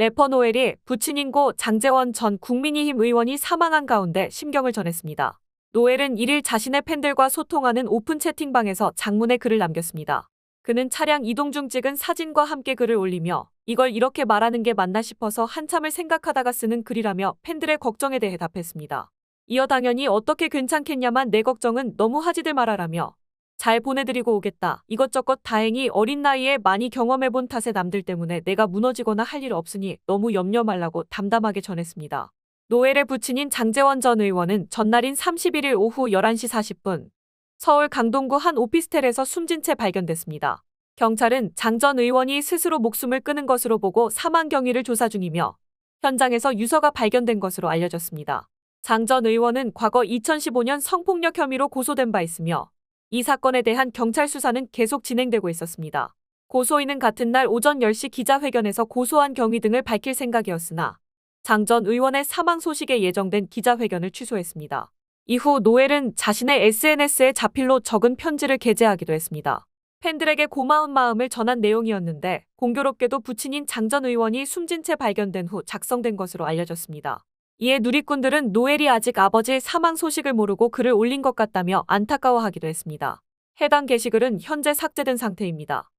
래퍼 노엘이 부친인고 장재원 전 국민의힘 의원이 사망한 가운데 심경을 전했습니다. 노엘은 1일 자신의 팬들과 소통하는 오픈 채팅방에서 장문의 글을 남겼습니다. 그는 차량 이동 중 찍은 사진과 함께 글을 올리며 이걸 이렇게 말하는 게 맞나 싶어서 한참을 생각하다가 쓰는 글이라며 팬들의 걱정에 대해 답했습니다. 이어 당연히 어떻게 괜찮겠냐만 내 걱정은 너무 하지들 말아라며 잘 보내드리고 오겠다. 이것저것 다행히 어린 나이에 많이 경험해본 탓에 남들 때문에 내가 무너지거나 할 일 없으니 너무 염려 말라고 담담하게 전했습니다. 노엘의 부친인 장재원 전 의원은 전날인 31일 오후 11시 40분 서울 강동구 한 오피스텔에서 숨진 채 발견됐습니다. 경찰은 장 전 의원이 스스로 목숨을 끊은 것으로 보고 사망 경위를 조사 중이며 현장에서 유서가 발견된 것으로 알려졌습니다. 장 전 의원은 과거 2015년 성폭력 혐의로 고소된 바 있으며 이 사건에 대한 경찰 수사는 계속 진행되고 있었습니다. 고소인은 같은 날 오전 10시 기자회견에서 고소한 경위 등을 밝힐 생각이었으나 장 전 의원의 사망 소식에 예정된 기자회견을 취소했습니다. 이후 노엘은 자신의 SNS에 자필로 적은 편지를 게재하기도 했습니다. 팬들에게 고마운 마음을 전한 내용이었는데 공교롭게도 부친인 장 전 의원이 숨진 채 발견된 후 작성된 것으로 알려졌습니다. 이에 누리꾼들은 노엘이 아직 아버지의 사망 소식을 모르고 글을 올린 것 같다며 안타까워하기도 했습니다. 해당 게시글은 현재 삭제된 상태입니다.